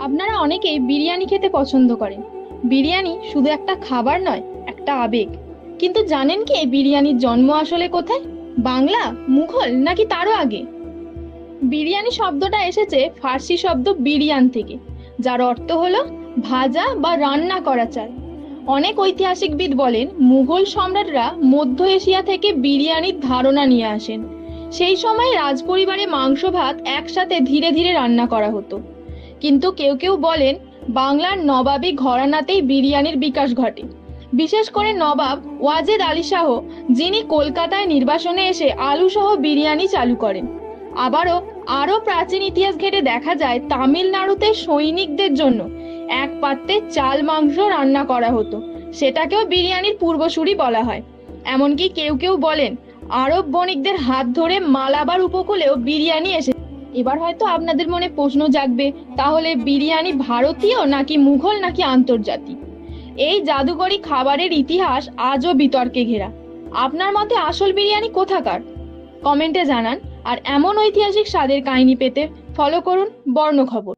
আপনারা অনেকেই বিরিয়ানি খেতে পছন্দ করেন। বিরিয়ানি শুধু একটা খাবার নয়, একটা আবেগ। কিন্তু জানেন কি এই বিরিয়ানির জন্ম আসলে কোথায়? বাংলা, মুঘল, নাকি তারও আগে? বিরিয়ানি শব্দটা এসেছে ফার্সি শব্দ বিরিয়ান থেকে, যার অর্থ হলো ভাজা বা রান্না করা চাল। অনেক ঐতিহাসিকবিদ বলেন, মুঘল সম্রাটরা মধ্য এশিয়া থেকে বিরিয়ানির ধারণা নিয়ে আসেন। সেই সময় রাজপরিবারে মাংস ভাত একসাথে ধীরে ধীরে রান্না করা হতো। কিন্তু কেউ কেউ বলেন বাংলার নবাবী ঘরানাতেই বিরিয়ানির বিকাশ ঘটে। বিশেষ করে নবাব ওয়াজেদ আলী শাহ, যিনি কলকাতায় নির্বাসনে এসে আলু সহ বিরিয়ানি চালু করেন। আবারও আরও প্রাচীন ইতিহাস ঘেটে দেখা যায় তামিলনাড়ুতে সৈনিকদের জন্য এক পাত্রে চাল মাংস রান্না করা হতো। সেটাকেও বিরিয়ানির পূর্বসূরি বলা হয়। এমনকি কেউ কেউ বলেন আরব বণিকদের হাত ধরে মালাবার উপকূলেও বিরিয়ানি এসে এবার হয়তো আপনাদের মনে প্রশ্ন জাগবে, তাহলে বিরিয়ানি ভারতীয় নাকি মুঘল নাকি আন্তর্জাতিক? এই জাদুকরি খাবারের ইতিহাস আজও বিতর্কে ঘেরা। আপনার মতে আসল বিরিয়ানি কোথাকার? কমেন্টে জানান, আর এমন ঐতিহাসিক স্বাদের কাহিনী পেতে ফলো করুন বর্ণ খবর